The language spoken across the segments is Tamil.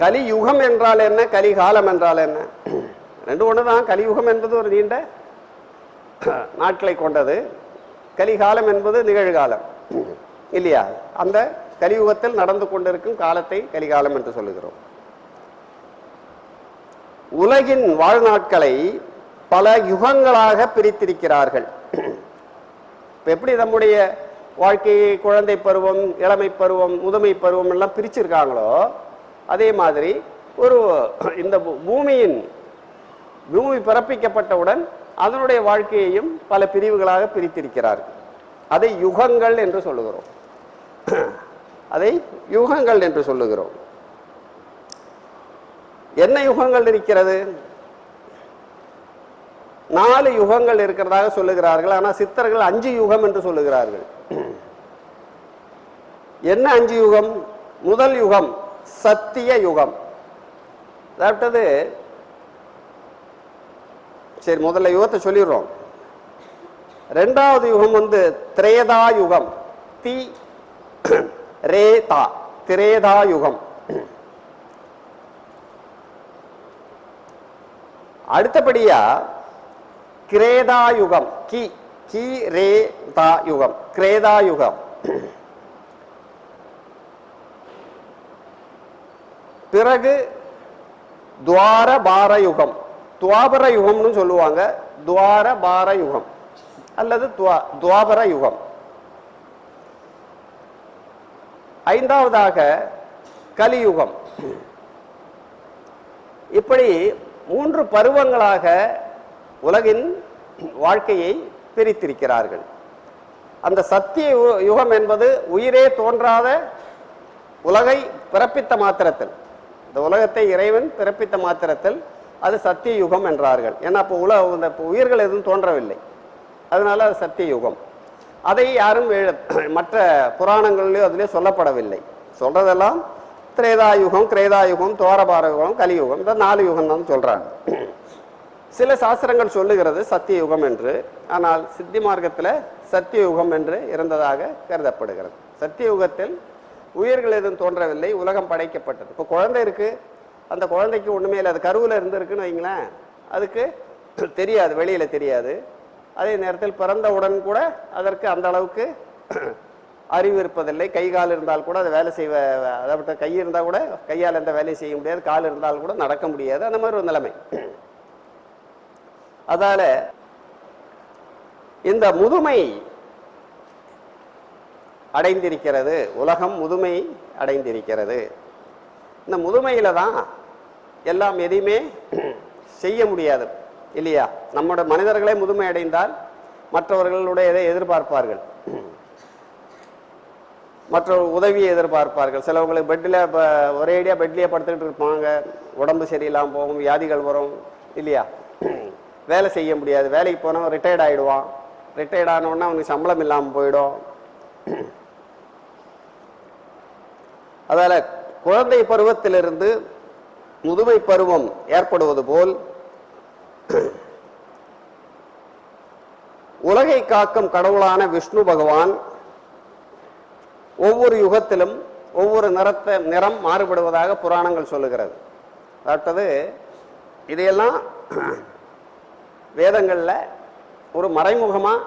கலியுகம் என்றால் என்ன? கலிகாலம் என்றால் என்ன? ரெண்டு ஒன்று தான் கலியுகம் என்பது ஒரு நீண்ட நாட்களை கொண்டது. கலிகாலம் என்பது நிகழ்காலம். இல்லையா? அந்த கலியுகத்தில் நடந்து கொண்டிருக்கும் காலத்தை கலிகாலம் என்று சொல்லுகிறோம். உலகின் வாழ்நாட்களை பல யுகங்களாக பிரித்திருக்கிறார்கள். இப்போ எப்படி நம்முடைய வாழ்க்கையை குழந்தை பருவம் இளமை பருவம் முதுமை பருவம் எல்லாம் பிரிச்சிருக்காங்களோ அதே மாதிரி ஒரு இந்த பூமியின் பூமி பிறப்பிக்கப்பட்டவுடன் அதனுடைய வாழ்க்கையையும் பல பிரிவுகளாக பிரித்திருக்கிறார்கள் அதை யுகங்கள் என்று சொல்லுகிறோம். அதை யுகங்கள் என்று சொல்லுகிறோம். என்ன யுகங்கள் இருக்கிறது? நாலு யுகங்கள் இருக்கிறதாக சொல்லுகிறார்கள். ஆனால் சித்தர்கள் அஞ்சு யுகம் என்று சொல்லுகிறார்கள். என்ன அஞ்சு யுகம்? முதல் யுகம். சத்திய யுகம் அதாவது சரி முதல்ல யுகத்தை சொல்லிடுறோம். ரெண்டாவது யுகம் வந்து திரேதா யுகம் தி ரேதா திரேதா யுகம் அடுத்தபடியா கிரேதா யுகம் கி கி ரே தா யுகம். கிரேதா யுகம் பிறகு துவார பார யுகம் துவாபர யுகம்னு சொல்லுவாங்க. துவார பார யுகம் அல்லது துவாபர யுகம் ஐந்தாவதாக கலியுகம். இப்படி மூன்று பருவங்களாக உலகின் வாழ்க்கையை பிரித்திருக்கிறார்கள். அந்த சத்திய யுகம் என்பது உயிரே தோன்றாத உலகை பிறப்பித்த மாத்திரத்தில். இந்த உலகத்தை இறைவன் பிறப்பித்த மாத்திரத்தில் அது சத்திய யுகம் என்றார்கள். ஏன்னா அப்போ உல இந்த இப்போ உயிர்கள் எதுவும் தோன்றவில்லை. அதனால அது சத்திய யுகம் அதை யாரும் மற்ற புராணங்களிலோ அதிலே சொல்லப்படவில்லை. சொல்றதெல்லாம் திரேதா யுகம் யுகம் தோரபார யுகம் கலியுகம் இந்த நாலு யுகம் தான் சொல்றாங்க. சில சாஸ்திரங்கள் சொல்லுகிறது சத்திய யுகம் என்று. ஆனால் சித்தி மார்க்கத்தில் சத்திய யுகம் என்று இருந்ததாக கருதப்படுகிறது. சத்திய யுகத்தில் உயிர்கள் எதுவும் தோன்றவில்லை உலகம் படைக்கப்பட்டது. இப்போ குழந்தை இருக்குது அந்த குழந்தைக்கு ஒன்றுமே இல்லை. அது கருவில் இருந்திருக்குன்னு வைங்களேன். அதுக்கு தெரியாது வெளியில் தெரியாது. அதே நேரத்தில் பிறந்தவுடன் கூட அதற்கு அந்த அளவுக்கு அறிவு இருப்பதில்லை. கை கால் இருந்தால் கூட அதை வேலை செய்வ அதை கை இருந்தால் கூட கையால் எந்த வேலையும் செய்ய முடியாது கால் இருந்தால் கூட நடக்க முடியாது. அந்த மாதிரி ஒரு நிலைமை. அதால இந்த முதுமை அடைந்திருக்கிறது. உலகம் முதுமை அடைந்திருக்கிறது. இந்த முதுமையில் தான் எல்லாம் எதையுமே செய்ய முடியாது இல்லையா? நம்மோட மனிதர்களே முதுமை அடைந்தால் மற்றவர்களுடைய இதை எதிர்பார்ப்பார்கள். மற்ற உதவியை எதிர்பார்ப்பார்கள். சிலவங்களுக்கு பெட்டில் இப்போ ஒரேடியாக பெட்லேயே படுத்துக்கிட்டு இருப்பாங்க. உடம்பு சரியில்லாமல் போகும் வியாதிகள் வரும் இல்லையா? வேலை செய்ய முடியாது. வேலைக்கு போனவன் ரிட்டையர்ட் ஆகிடுவான் ரிட்டையர்ட் ஆனவுடனே அவனுக்கு சம்பளம் இல்லாமல் போயிடும். அதால குழந்தை பருவத்திலிருந்து முதுமை பருவம் ஏற்படுவது போல் உலகை காக்கும் கடவுளான விஷ்ணு பகவான் ஒவ்வொரு யுகத்திலும் ஒவ்வொரு நிறத்தை நிறம் மாறுபடுவதாக புராணங்கள் சொல்லுகிறது. அதாவது இதையெல்லாம் வேதங்களில் ஒரு மறைமுகமாக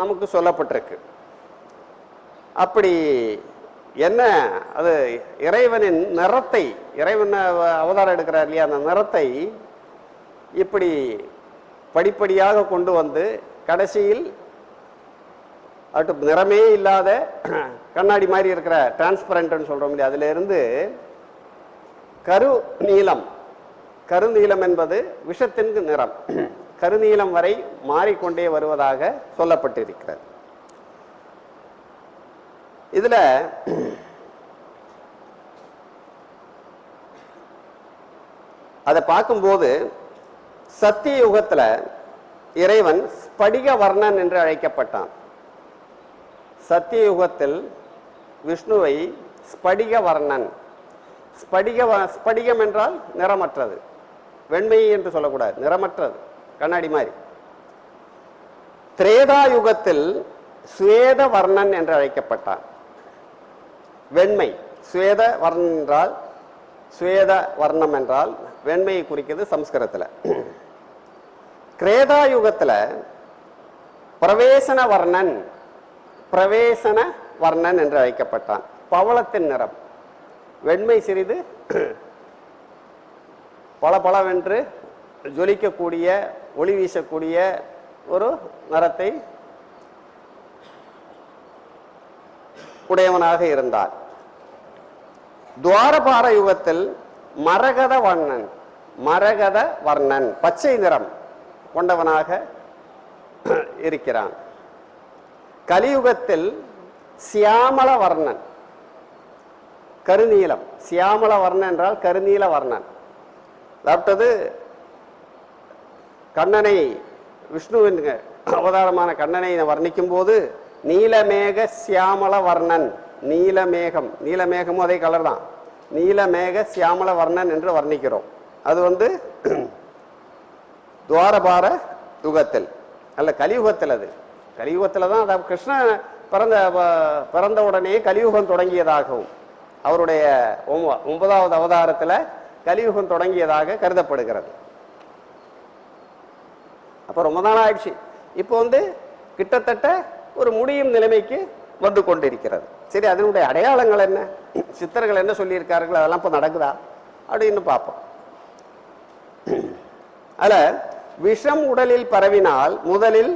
நமக்கு சொல்லப்பட்டிருக்கு. அப்படி என்ன? அது இறைவனின் நிறத்தை இறைவன் அவதாரம் எடுக்கிறார் இல்லையா? அந்த நிறத்தை இப்படி படிப்படியாக கொண்டு வந்து கடைசியில் அட்டு நிறமே இல்லாத கண்ணாடி மாதிரி இருக்கிற டிரான்ஸ்பரண்ட்னு சொல்கிறோம் இல்லையா? அதுல இருந்து கரு நீளம் கருநீளம் என்பது விஷத்தின் நிறம். கருநீளம் வரை மாறிக்கொண்டே வருவதாக சொல்லப்பட்டிருக்கிறது. இதுல அதை பார்க்கும்போது சத்திய யுகத்துல இறைவன் ஸ்படிக வர்ணன் என்று அழைக்கப்பட்டான். சத்திய யுகத்தில் விஷ்ணுவை ஸ்படிக வர்ணன் ஸ்படிக வ- ஸ்படிகம் என்றால் நிறமற்றது. வெண்மை என்று சொல்லக்கூடாது நிறமற்றது கண்ணாடி மாதிரி. திரேதா யுகத்தில் சுவேத வர்ணன் என்று அழைக்கப்பட்டான். வெண்மை சுவேத வர்ணன் என்றால் சுவேத வர்ணம் என்றால் வெண்மையை குறிக்கிறது சம்ஸ்கிருதத்தில். கிரேதா யுகத்துல பிரவேசன வர்ணன் பிரவேசன வர்ணன் என்று அழைக்கப்பட்டான். பவளத்தின் நிறம். வெண்மை சிறிது பல பலவென்று ஜொலிக்கக்கூடிய ஒளி வீசக்கூடிய ஒரு நிறத்தை உடையவனாக இருந்தார். துவாரபார யுகத்தில் மரகத வர்ணன் மரகத வர்ணன் பச்சை நிறம் கொண்டவனாக இருக்கிறான். கலியுகத்தில் சியாமல வர்ணன் கருநீலம் சியாமல வர்ணன் என்றால் கருநீல வர்ணன். அதாவது கண்ணனை விஷ்ணுவின் அவதாரமான கண்ணனை வர்ணிக்கும் போது நீலமேக சியாமல வர்ணன் நீலமேகம். நீலமேகமும் அதே கலர் தான். நீலமேக சியாமல வர்ணன் என்று வர்ணிக்கிறோம். அது வந்து துவாரபார யுகத்தில். அல்ல கலியுகத்தில் அது. கலியுகத்தில் தான் அதாவது கிருஷ்ணன் பிறந்த பிறந்த உடனே கலியுகம் தொடங்கியதாகவும் அவருடைய ஒம்ப- ஒன்பதாவது அவதாரத்தில் கலியுகம் தொடங்கியதாக கருதப்படுகிறது. அப்போ ரொம்ப நாள் ஆயிடுச்சு. இப்போ வந்து கிட்டத்தட்ட ஒரு முடியும் நிலைமைக்கு வந்து கொண்டிருக்கிறது. சரி அதனுடைய அடையாளங்கள் என்ன? சித்தர்கள் என்ன சொல்லியிருக்கார்கள்? அதெல்லாம் இப்போ நடக்குதா? அப்படின்னு பார்ப்போம். அதுல விஷம் உடலில் பரவினால் முதலில்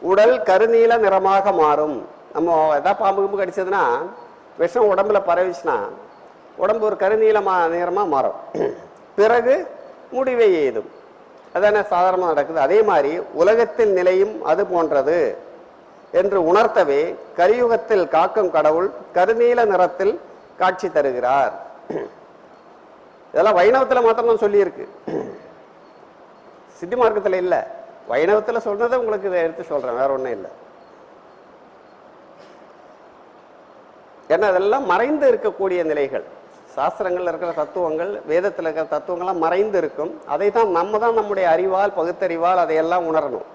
உடல் கருநீல நிறமாக மாறும். நம்ம எதாவது பாம்பு கும்பு கடிச்சதுன்னா விஷம் உடம்புல பரவிச்சுன்னா உடம்பு ஒரு கருநீலமா நிறமா மாறும். பிறகு முடிவை எய்தும். அதான சாதாரணமாக நடக்குது. அதே மாதிரி உலகத்தில் நிலையும் அது போன்றது. என்று உணர்த்தவே கலியுகத்தில் காக்கும் கடவுள் கருநீல நிறத்தில் காட்சி தருகிறார். இதெல்லாம் வைணவத்துல மாத்திரம்தான் சொல்லியிருக்கு. சித்தி மார்க்கத்தில் இல்லை. வைணவத்துல சொன்னதை உங்களுக்கு இதை எடுத்து சொல்றேன் வேற ஒண்ணும் இல்லை. ஏன்னா அதெல்லாம் மறைந்து இருக்கக்கூடிய நிலைகள். சாஸ்திரங்கள்ல இருக்கிற தத்துவங்கள் வேதத்தில் இருக்கிற தத்துவங்கள்லாம் மறைந்து இருக்கும். அதை தான் நம்ம தான் நம்முடைய அறிவால் பகுத்தறிவால் அதையெல்லாம் உணரணும்.